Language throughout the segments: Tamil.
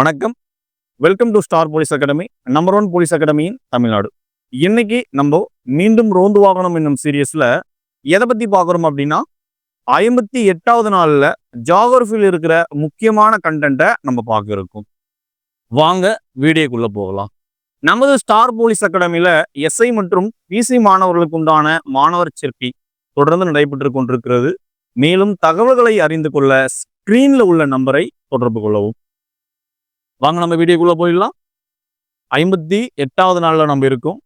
வணக்கம். Welcome to star police academy number one police அகாடமியின் Tamil Nadu இன்னைக்கு நம்ம மீண்டும் ரோந்து வாகனம் என்னும் சீரியஸ்ல எதை பத்தி பார்க்குறோம் அப்படின்னா ஐம்பத்தி எட்டாவது நாள்ல ஜாகிரஃபியில் இருக்கிற முக்கியமான கண்டென்ட்டை நம்ம பார்க்க இருக்கோம். வாங்க வீடியோக்குள்ள போகலாம். நமது ஸ்டார் போலீஸ் அகாடமியில் எஸ்ஐ மற்றும் பிசி மாணவர்களுக்கு உண்டான மாணவர் சேர்க்கை தொடர்ந்து நடைபெற்று கொண்டிருக்கிறது. மேலும் தகவல்களை அறிந்து கொள்ள ஸ்க்ரீனில் உள்ள நம்பரை தொடர்பு கொள்ளவும். வாங்க நம்ம வீடியோக்குள்ளே போயிடலாம். ஐம்பத்தி எட்டாவது நாளில் நம்ம இருக்கோம்.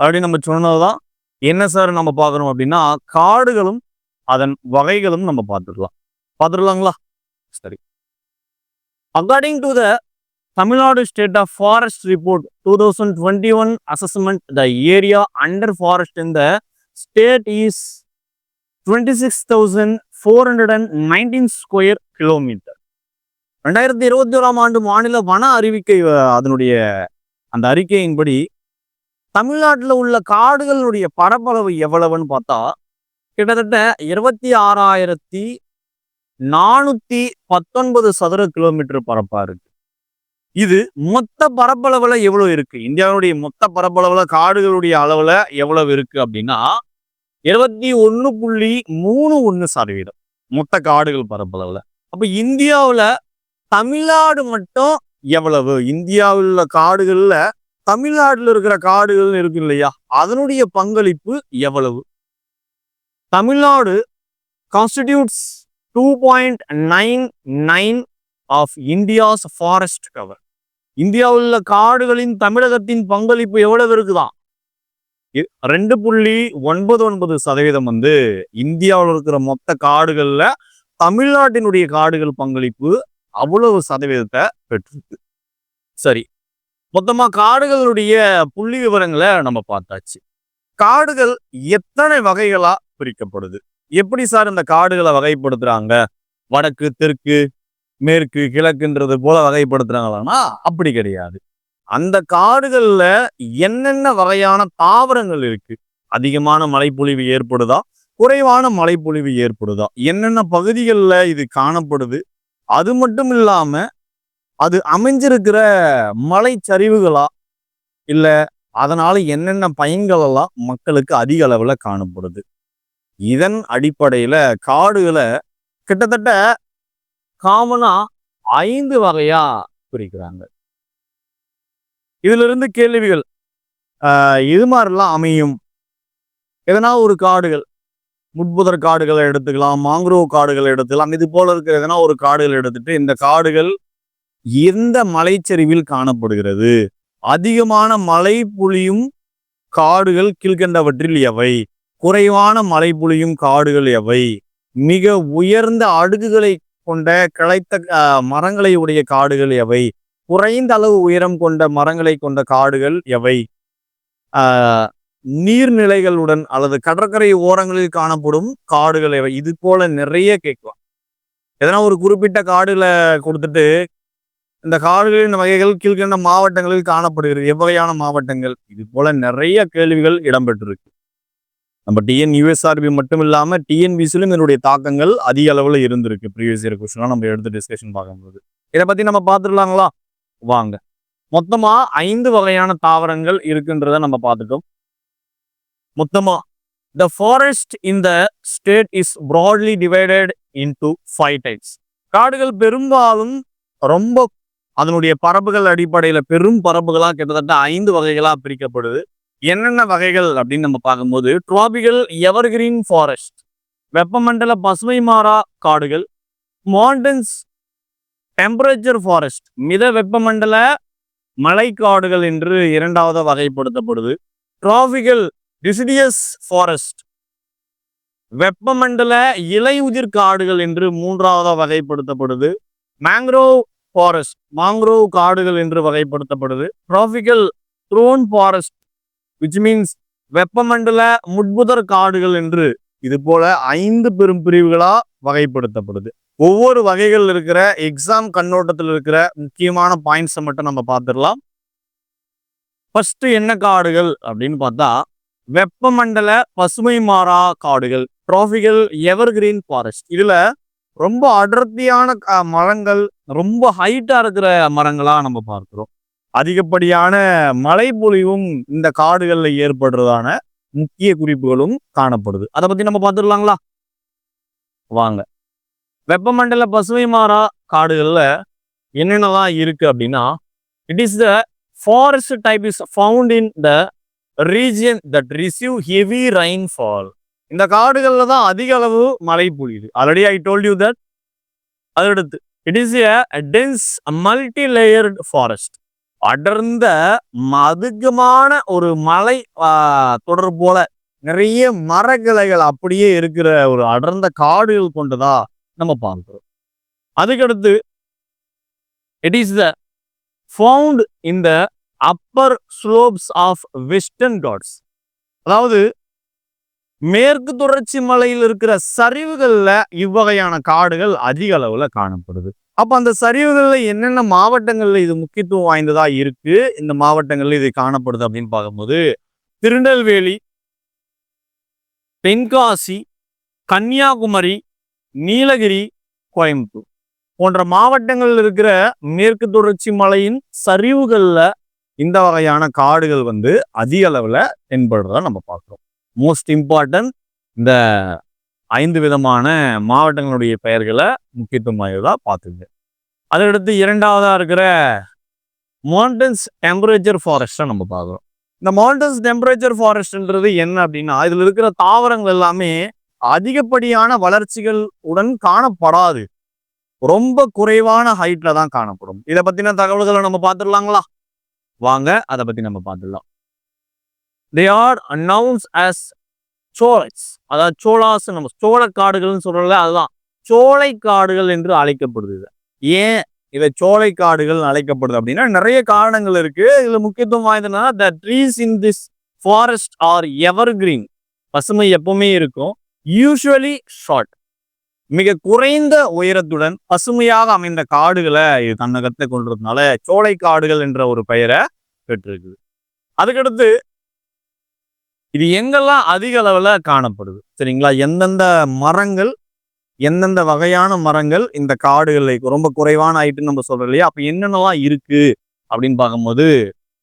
அப்படி நம்ம சொன்னது தான் என்ன சார் நம்ம பார்க்கறோம் அப்படின்னா காடுகளும் அதன் வகைகளும் நம்ம பார்த்துடலாம் பார்த்துடலாங்களா? சரி. According to the Tamil Nadu state of forest report two thousand twenty one assessment the area under forest in the state is twenty six thousand four hundred and nineteen square kilometre ரெண்டாயிரத்தி இருபத்தி ஓராம் ஆண்டு மாநில வன அறிவிக்கை அதனுடைய அந்த அறிக்கையின்படி தமிழ்நாட்டில் உள்ள காடுகளுடைய பரப்பளவு எவ்வளவுன்னு பார்த்தா கிட்டத்தட்ட இருபத்தி ஆறாயிரத்தி நானூத்தி பத்தொன்பது சதுர கிலோமீட்டர் பரப்பா இருக்கு. இது மொத்த பரப்பளவுல எவ்வளவு இருக்கு? இந்தியாவுடைய மொத்த பரப்பளவுல காடுகளுடைய அளவுல எவ்வளவு இருக்கு அப்படின்னா இருபத்தி ஒன்று புள்ளி மூணு ஒன்று சதவீதம் மொத்த காடுகள் பரப்பளவுல. அப்ப இந்தியாவில் தமிழ்நாடு மட்டும் எவ்வளவு? இந்தியாவில் உள்ள காடுகள்ல தமிழ்நாட்டில் இருக்கிற காடுகள் இருக்கு இல்லையா? அதனுடைய பங்களிப்பு எவ்வளவு? Tamil Nadu constitutes two point nine nine of India's forest cover இந்தியாவில் உள்ள காடுகளின் தமிழகத்தின் பங்களிப்பு எவ்வளவு இருக்குதான் இ- ரெண்டு புள்ளி ஒன்பது ஒன்பது சதவீதம் வந்து இந்தியாவில் இருக்கிற மொத்த காடுகளில் தமிழ்நாட்டினுடைய காடுகள் பங்களிப்பு அவ்வளவு சதவீதத்தை பெற்றிருக்கு. சரி மொத்தமா காடுகளுடைய புள்ளி விவரங்களை நம்ம பார்த்தாச்சு. காடுகள் எத்தனை வகைகளா பிரிக்கப்படுது? எப்படி சார் இந்த காடுகளை வகைப்படுத்துறாங்க? வடக்கு தெற்கு மேற்கு கிழக்குன்றது போல வகைப்படுத்துறாங்களான்னா அப்படி கிடையாது. அந்த காடுகள்ல என்னென்ன வகையான தாவரங்கள் இருக்கு? அதிகமான மழைப்பொழிவு ஏற்படுதா? குறைவான மழைப்பொழிவு ஏற்படுதா? என்னென்ன பகுதிகளில் இது காணப்படுது? அது மட்டும் இல்லாம அது அமைஞ்சிருக்கிற மலை சரிவுகளா இல்ல அதனால என்னென்ன பயன்கள் எல்லாம் மக்களுக்கு அதிக அளவுல காணப்படுது? இதன் அடிப்படையில காடுகளை கிட்டத்தட்ட காமனா ஐந்து வகையா பிரிக்கிறாங்க. இதுல இருந்து கேள்விகள் ஆஹ் இது மாதிரிலாம் அமையும். எதனா ஒரு காடுகள் முட்புதர் காடுகளை எடுத்துக்கலாம் மாங்க்ரோவ் காடுகளை எடுத்துக்கலாம். இது போல இருக்கிறதுனா ஒரு காடுகள் எடுத்துட்டு இந்த காடுகள் எந்த மலைச்சரிவில் காணப்படுகிறது? அதிகமான மழை புளியும் காடுகள் கீழ்கண்டவற்றில் எவை? குறைவான மழை புளியும் காடுகள் எவை? மிக உயர்ந்த அடுக்குகளை கொண்ட கிளைத்த மரங்களை உடைய காடுகள் எவை? குறைந்த அளவு உயரம் கொண்ட மரங்களை கொண்ட காடுகள் எவை? நீர்நிலைகளுடன் அல்லது கடற்கரை ஓரங்களில் காணப்படும் காடுகள் இவை. இது போல நிறைய கேட்கலாம். எதனா ஒரு குறிப்பிட்ட காடுகளை கொடுத்துட்டு இந்த காடுகளின் வகைகள் கீழ்கண்ட மாவட்டங்களில் காணப்படுகிறது. எவ்வகையான மாவட்டங்கள்? இது போல நிறைய கேள்விகள் இடம்பெற்றிருக்கு. நம்ம டிஎன் யூஎஸ்ஆர்பி மட்டும் இல்லாம டிஎன்பிசிலும் இதனுடைய தாக்கங்கள் அதிக அளவுல இருந்திருக்கு. ப்ரீவியஸ் இயர் கொஸ்டின்லாம் நம்ம எடுத்து டிஸ்கஷன் பார்க்கும்போது. இதை பத்தி நம்ம பார்த்துடலாங்களா? வாங்க. மொத்தமா ஐந்து வகையான தாவரங்கள் இருக்குன்றத நம்ம பார்த்துட்டோம். மொத்தமா the forest in the state is broadly divided into five types காடுகள் பெரும்பாலும் ரொம்ப அதனுடைய பரப்புகள் அடிப்படையில் பெரும் பரப்புகளாக கிட்டத்தட்ட ஐந்து வகைகளாக பிரிக்கப்படுது. என்னென்ன வகைகள் அப்படின்னு நம்ம பார்க்கும்போது ட்ராபிகல் எவர்கிரீன் ஃபாரஸ்ட் வெப்பமண்டல பசுமை மாறா காடுகள் மாண்டன்ஸ் டெம்பரேச்சர் ஃபாரஸ்ட் மித வெப்பமண்டல மலைக்காடுகள் என்று இரண்டாவது வகைப்படுத்தப்படுது. டிராபிகல் டிசிடியஸ் ஃபாரஸ்ட் வெப்பமண்டல இலையுதிர் காடுகள் என்று மூன்றாவதாக வகைப்படுத்தப்படுது. மேங்க்ரோவ் ஃபாரஸ்ட் மாங்க்ரோவ் காடுகள் என்று வகைப்படுத்தப்படுது. Tropical thorn forest which means வெப்பமண்டல முட்புதர் காடுகள் என்று இது போல ஐந்து பெரும் பிரிவுகளா வகைப்படுத்தப்படுது. ஒவ்வொரு வகைகள் இருக்கிற எக்ஸாம் கண்ணோட்டத்தில் இருக்கிற முக்கியமான பாயிண்ட்ஸை மட்டும் நம்ம பார்த்துடலாம். ஃபர்ஸ்ட் என்ன காடுகள் அப்படின்னு பார்த்தா வெப்பமண்டல பசுமை மாறா காடுகள் டிராபிக்கல் எவர்கிரீன் ஃபாரஸ்ட் இதுல ரொம்ப அடர்த்தியான மரங்கள் ரொம்ப ஹைட்டா இருக்கிற மரங்களா நம்ம பார்க்கிறோம். அதிகப்படியான மலைப்பொழிவும் இந்த காடுகள்ல ஏற்படுறதான முக்கிய குறிப்புகளும் காணப்படுது. அதை பத்தி நம்ம பார்த்துடலாங்களா? வாங்க. வெப்பமண்டல பசுமை மாறா காடுகள்ல என்னென்னலாம் இருக்கு அப்படின்னா it is the forest type is found in the region that receive heavy rainfall இந்த காடுகளில் தான் அதிக அளவு மழை பொழியுது. Already I told you that அதடுத்து it is a dense multi layered forest அடர்ந்த ம- அதிகமான ஒரு மலை தொடர் போல நிறைய மரக்கிளைகள் அப்படியே இருக்கிற ஒரு அடர்ந்த காடுகள் கொண்டதா நம்ம பார்க்கிறோம். அதுக்கடுத்து it is the found in the upper slopes of Western Ghats அதாவது மேற்கு தொடர்ச்சி மலையில் இருக்கிற சரிவுகளில் இவ்வகையான காடுகள் அதிக அளவில் காணப்படுது. அப்போ அந்த சரிவுகளில் என்னென்ன மாவட்டங்களில் இது முக்கியத்துவம் வாய்ந்ததாக இருக்கு? இந்த மாவட்டங்களில் இது காணப்படுது அப்படின்னு பார்க்கும்போது திருநெல்வேலி தென்காசி கன்னியாகுமரி நீலகிரி கோயம்புத்தூர் போன்ற மாவட்டங்கள்ல இருக்கிற மேற்கு தொடர்ச்சி மலையின் சரிவுகளில் இந்த வகையான காடுகள் வந்து அதிக அளவில் தென்படுறதா நம்ம பார்க்குறோம். மோஸ்ட் இம்பார்ட்டன்ட் இந்த ஐந்து விதமான மாவட்டங்களுடைய பெயர்களை முக்கியத்துவம் வாய்ந்ததாக பார்த்துங்க. அதடுத்து இரண்டாவதாக இருக்கிற மவுண்டன்ஸ் டெம்பரேச்சர் ஃபாரஸ்ட்டை நம்ம பார்க்குறோம். இந்த மவுண்டன்ஸ் டெம்பரேச்சர் ஃபாரஸ்ட்ன்றது என்ன அப்படின்னா இதில் இருக்கிற தாவரங்கள் எல்லாமே அதிகப்படியான வளர்ச்சிகள் உடன் காணப்படாது. ரொம்ப குறைவான ஹைட்டில் தான் காணப்படும். இதை பற்றின தகவல்களை நம்ம பார்த்துடலாங்களா? வாங்க அதை பத்தி நம்ம பார்த்துடலாம். They are announce as sholas. அதாவது சோழாஸ் நம்ம சோழ காடுகள்னு சொல்றோம்ல அதுதான். சோலை காடுகள் என்று அழைக்கப்படுது ஏன் இதை சோலை காடுகள் அழைக்கப்படுது அப்படின்னா நிறைய காரணங்கள் இருக்கு. இதுல முக்கியத்துவம் வாய்ந்ததுன்னா the trees in this forest are evergreen பசுமை எப்பவுமே இருக்கும். யூஸ்வலி ஷார்ட் மிக குறைந்த உயரத்துடன் பசுமையாக அமைந்த காடுகளை இது தன்னகத்தை கொண்டிருந்தனால சோலை காடுகள் என்ற ஒரு பெயரை பெற்றிருக்குது. அதுக்கடுத்து இது எங்கெல்லாம் அதிக அளவில் காணப்படுது? சரிங்களா? எந்தெந்த மரங்கள் எந்தெந்த வகையான மரங்கள் இந்த காடுகளில் ரொம்ப குறைவான ஹைட்டுன்னு நம்ம சொல்றோம் இல்லையா? அப்ப என்னென்னலாம் இருக்கு? அப்படின்னு பார்க்கும்போது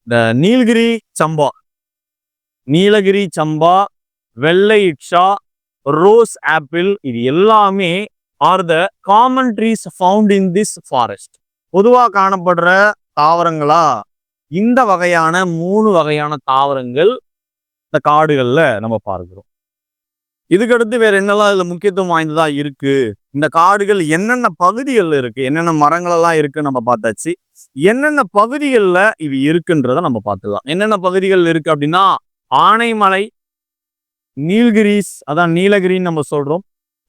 இந்த நீலகிரி சம்பா நீலகிரி சம்பா வெள்ளை இட்சா ரோஸ் ஆப்பிள் இது எல்லாமே are the common trees found in this forest பொதுவாக காணப்படுற தாவரங்களா? இந்த வகையான மூணு வகையான தாவரங்கள் இந்த காடுகளில் நம்ம பார்க்கிறோம். இதுக்கடுத்து வேற என்னெல்லாம் இதில் முக்கியத்துவம் வாய்ந்ததா இருக்கு? இந்த காடுகள் என்னென்ன பகுதிகளில் இருக்கு? என்னென்ன மரங்களெல்லாம் இருக்குன்னு நம்ம பார்த்தாச்சு. என்னென்ன பகுதிகளில் இது இருக்குன்றத நம்ம பார்த்துக்கலாம். என்னென்ன பகுதிகள் இருக்கு அப்படின்னா ஆனைமலை நீல்கிரிஸ் அதான் நீலகிரின்னு நம்ம சொல்றோம்.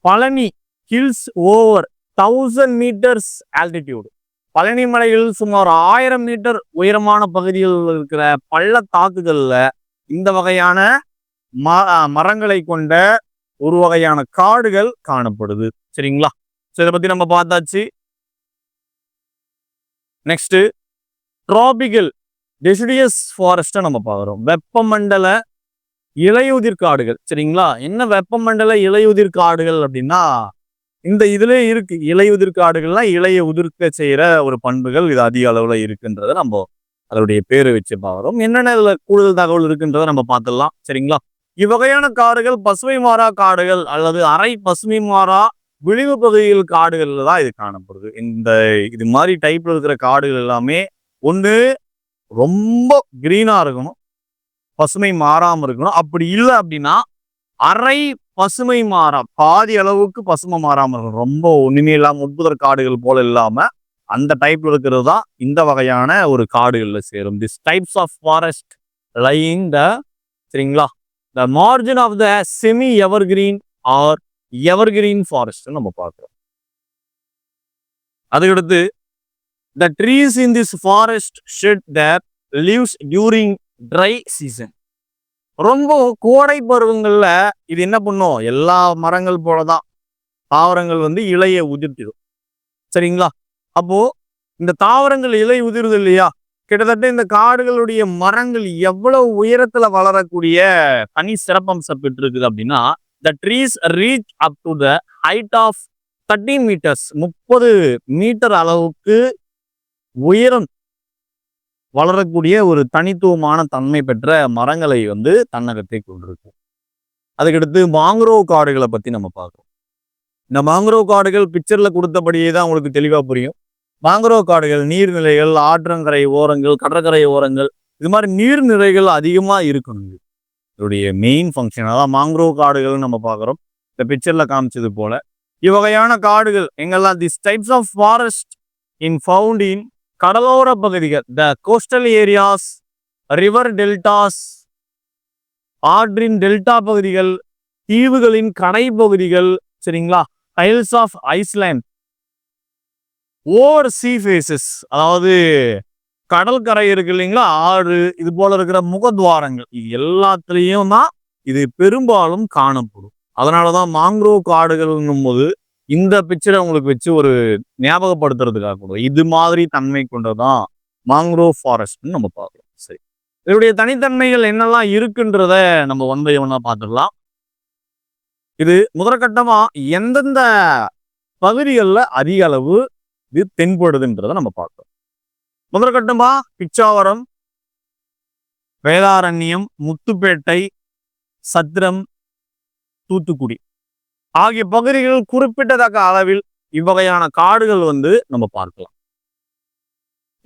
Palani hills over thousand metres altitude Palani மலையில் சுமார் ஆயிரம் மீட்டர் உயரமான பகுதிகளில் இருக்கிற பள்ளத்தாக்குகள்ல இந்த வகையான ம மரங்களை கொண்ட ஒரு வகையான காடுகள் காணப்படுது. சரிங்களா? ஸோ இதை பத்தி நம்ம பார்த்தாச்சு. நெக்ஸ்ட் டிராபிக்கல் டெசிடியஸ் ஃபாரஸ்ட்டை நம்ம பார்க்குறோம். வெப்பமண்டல இலையுதிர் காடுகள். சரிங்களா? என்ன வெப்பமண்டல இலையுதிர் காடுகள் அப்படின்னா இந்த இதுல இருக்கு. இலையுதிர் காடுகள்லாம் இலையை உதிர்க்க செய்யற ஒரு பண்புகள் இது அதிக அளவுல இருக்குன்றத நம்ம அதனுடைய பேரை வச்சு பார்க்குறோம். என்னென்ன இதுல கூடுதல் தகவல் இருக்குன்றத நம்ம பார்த்துடலாம். சரிங்களா? இவ்வகையான காடுகள் பசுமை மாறா காடுகள் அல்லது அரை பசுமை மாறா விழிவு பகுதியில் காடுகள்ல தான் இது காணப்படுது. இந்த இது மாதிரி டைப்ல இருக்கிற காடுகள் எல்லாமே ஒன்று ரொம்ப கிரீனா இருக்கணும். பசுமை மாறாமல் இருக்கணும். அப்படி இல்லை அப்படின்னா அரை பசுமை மாறா பாதி அளவுக்கு பசுமை மாறாமல் இருக்கணும். ரொம்ப ஒன்றுமே இல்லாமல் முட்புதர் காடுகள் போல இல்லாமல் அந்த டைப்ல இருக்கிறது தான் இந்த வகையான ஒரு காடுகளில் சேரும். This types of forest lying the சரிங்களா? The margin of the semi evergreen or evergreen forest நம்ம பார்க்குறோம். அதுக்கடுத்து the trees in this forest shed their leaves during dry season ரொம்ப கோடை பருவங்களில் இது என்ன பண்ணும்? எல்லா மரங்கள் போலதான். தாவரங்கள் வந்து இலையை உதிர்த்திடும். சரிங்களா? அப்போது இந்த தாவரங்கள் இலை உதிருது இல்லையா? கிட்டத்தட்ட இந்த காடுகளுடைய மரங்கள் எவ்வளவு உயரத்தில் வளரக்கூடிய தனி சிறப்பம்சம் பெற்றிருக்குது அப்படின்னா the trees reach up to the height of thirteen metres முப்பது மீட்டர் அளவுக்கு உயரம் வளரக்கூடிய ஒரு தனித்துவமான தன்மை பெற்ற மரங்களை வந்து தன்னகத்தை கொண்டிருக்கும். அதுக்கடுத்து மாங்க்ரோவ் காடுகளை பற்றி நம்ம பார்க்குறோம். இந்த மாங்க்ரோவ் காடுகள் பிக்சரில் கொடுத்தபடியே தான் உங்களுக்கு தெளிவாக புரியும். மாங்க்ரோவ் காடுகள் நீர்நிலைகள் ஆற்றங்கரை ஓரங்கள் கடற்கரை ஓரங்கள் இது மாதிரி நீர்நிலைகள் அதிகமாக இருக்கணும் இதோடைய மெயின் ஃபங்க்ஷன் அதான் மாங்க்ரோவ் காடுகள்னு நம்ம பார்க்குறோம். இந்த பிக்சரில் காமிச்சது போல். இவ்வகையான காடுகள் எங்கெல்லாம் this types of forest in found in கடலோர பகுதிகள் the coastal areas river deltas ஆற்றின் டெல்டா பகுதிகள் தீவுகளின் கடை பகுதிகள் சரிங்களா? Isles of island over sea faces அதாவது கடற்கரை இருக்கு இல்லைங்களா? ஆறு இது போல இருக்கிற முகத்வாரங்கள் இது எல்லாத்துலேயும் தான் இது பெரும்பாலும் காணப்படும். அதனாலதான் மாங்க்ரோவ் காடுகள்னும் போது இந்த பிக்சரை உங்களுக்கு வச்சு ஒரு ஞாபகப்படுத்துறதுக்காக கூட இது மாதிரி தன்மை கொண்டதான் மாங்க்ரோவ் ஃபாரஸ்ட்னு நம்ம பார்க்கலாம் சரி. இதனுடைய தனித்தன்மைகள் என்னெல்லாம் இருக்குன்றத நம்ம வந்து இவனா பார்த்துக்கலாம் இது முதற்கட்டமா எந்தெந்த பகுதிகளில் அதிக அளவு இது தென்படுதுன்றதை நம்ம பார்க்கலாம் முதற்கட்டமா பிச்சாவரம் வேதாரண்யம் முத்துப்பேட்டை சத்திரம் தூத்துக்குடி. ஆகிய பகுதிகள் குறிப்பிட்டத்தக்க அளவில் இவ்வகையான காடுகள் வந்து நம்ம பார்க்கலாம்.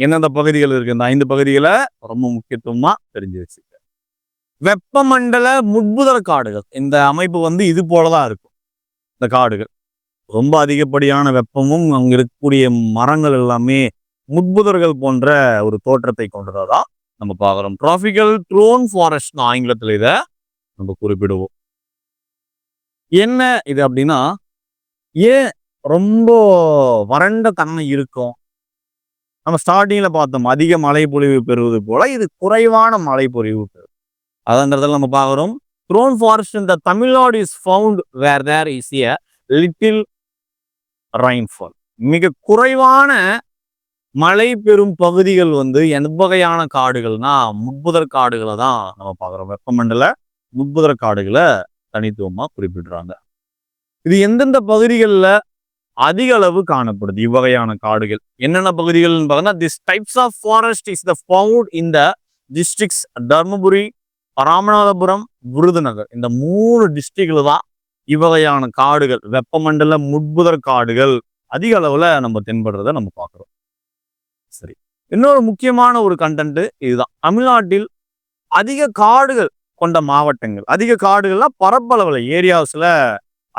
எந்தெந்த பகுதிகள் இருக்கு? இந்த ஐந்து பகுதிகளை ரொம்ப முக்கியத்துவமா தெரிஞ்சு வச்சுக்க. வெப்பமண்டல முட்புதர் காடுகள். இந்த அமைப்பு வந்து இது போலதான் இருக்கும். இந்த காடுகள். ரொம்ப அதிகப்படியான வெப்பமும் அங்க இருக்கக்கூடிய மரங்கள் எல்லாமே முட்புதர்கள் போன்ற ஒரு தோற்றத்தை கொண்டதான் நம்ம பார்க்குறோம். டிராபிக்கல் ட்ரோன் ஃபாரஸ்ட் ஆங்கிலத்தில் இதை நம்ம குறிப்பிடுவோம். என்ன இது அப்படின்னா ஏன் ரொம்ப வறண்ட தன்மை இருக்கும்? நம்ம ஸ்டார்டிங்கில் பார்த்தோம் அதிக மழை பொழிவு பெறுவது போல இது குறைவான மழை பொழிவு பெறும் அதன்றதில் நம்ம பார்க்குறோம். த்ரோன் ஃபாரஸ்ட் இந்த Tamil Nadu is found where there is a little rainfall மிக குறைவான மழை பெறும் பகுதிகள் வந்து எவ்வகையான காடுகள்னா முட்புதர் காடுகளை தான் நம்ம பார்க்குறோம். வெப்பமண்டல முட்புதர் காடுகளை தனித்துவமா குறிப்பிடுறாங்க. இது எந்தெந்த பகுதிகளில் அதிக அளவு காணப்படுது? இவ்வகையான காடுகள். என்னென்ன பகுதிகள்னு பார்த்தீங்கன்னா this types of forest is the found in the districts Dharmapuri Ramanathapuram Virudhunagar. இந்த மூணு டிஸ்ட்ரிக்டில் தான் இவ்வகையான காடுகள் வெப்பமண்டல முட்புதர் காடுகள் அதிக அளவில் நம்ம தென்படுறத நம்ம பார்க்குறோம். சரி. இன்னொரு முக்கியமான ஒரு கண்டென்ட் இதுதான் தமிழ்நாட்டில் அதிக காடுகள் கொண்ட மாவட்டங்கள். அதிக காடுகள்லாம் பரப்பளவில் ஏரியாஸில்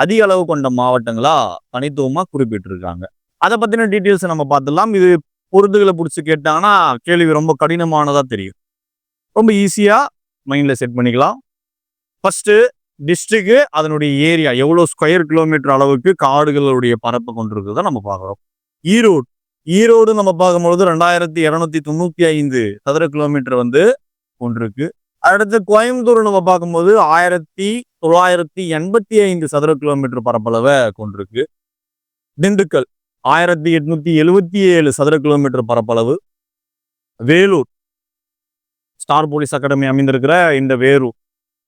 அதிக அளவு கொண்ட மாவட்டங்களா தனித்துவமாக குறிப்பிட்டிருக்காங்க. அதை பற்றின டீட்டெயில்ஸ் நம்ம பார்த்துடலாம். இது பொருத்துகளை பிடிச்சி கேட்டாங்கன்னா கேள்வி ரொம்ப கடினமானதாக தெரியும். ரொம்ப ஈஸியாக மைண்டில் செட் பண்ணிக்கலாம். ஃபஸ்ட்டு டிஸ்ட்ரிக்கு அதனுடைய ஏரியா எவ்வளோ ஸ்கொயர் கிலோமீட்டர் அளவுக்கு காடுகளுடைய பரப்பு கொண்டிருக்கிறத நம்ம பார்க்குறோம். ஈரோடு. ஈரோடு நம்ம பார்க்கும்பொழுது ரெண்டாயிரத்தி இரநூத்தி தொண்ணூற்றி ஐந்து சதுர கிலோமீட்டர் வந்து கொண்டிருக்கு. அடுத்து கோயம்புத்தூர் நம்ம பார்க்கும்போது ஆயிரத்தி தொள்ளாயிரத்தி எண்பத்தி ஐந்து சதுர கிலோமீட்டர் பரப்பளவை கொண்டிருக்கு. திண்டுக்கல் ஆயிரத்தி எட்நூத்தி எழுவத்தி ஏழு சதுர கிலோமீட்டர் பரப்பளவு. வேலூர் ஸ்டார் போலீஸ் அகாடமி அமைந்திருக்கிற இந்த வேலூர்.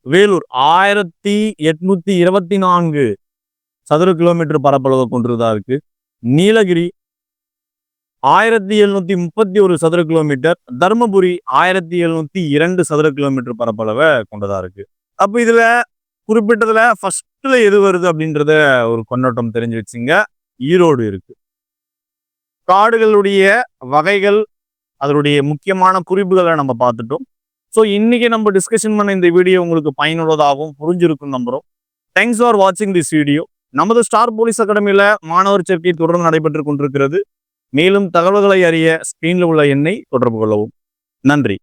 வேலூர் ஆயிரத்தி எட்நூத்தி இருபத்தி நான்கு சதுர கிலோமீட்டர் பரப்பளவை கொண்டிருந்தா இருக்கு. நீலகிரி ஆயிரத்தி எழுநூத்தி முப்பத்தி ஒரு சதுர கிலோமீட்டர் தருமபுரி ஆயிரத்தி எழுநூத்தி இரண்டு சதுர கிலோமீட்டர் பரப்பளவை கொண்டதா இருக்கு. அப்ப இதுல குறிப்பிட்டதுல ஃபர்ஸ்ட்ல எது வருது அப்படின்றத ஒரு கொண்டாட்டம் தெரிஞ்சு வச்சுங்க. ஈரோடு இருக்கு. காடுகளுடைய வகைகள் அதனுடைய முக்கியமான குறிப்புகளை நம்ம பார்த்துட்டோம். ஸோ இன்னைக்கு நம்ம டிஸ்கஷன் பண்ண இந்த வீடியோ உங்களுக்கு பயனுள்ளதாகவும் புரிஞ்சிருக்கும் நம்புறோம். தேங்க்ஸ் ஃபார் வாட்சிங் திஸ் வீடியோ நமது ஸ்டார் போலீஸ் அகாடமியில மாணவர் சேர்க்கை தொடர்ந்து நடைபெற்று கொண்டிருக்கிறது. மேலும் தகவல்களை அறிய ஸ்கிரீனில் உள்ள எண்ணை தொடர்பு கொள்ளவும். நன்றி.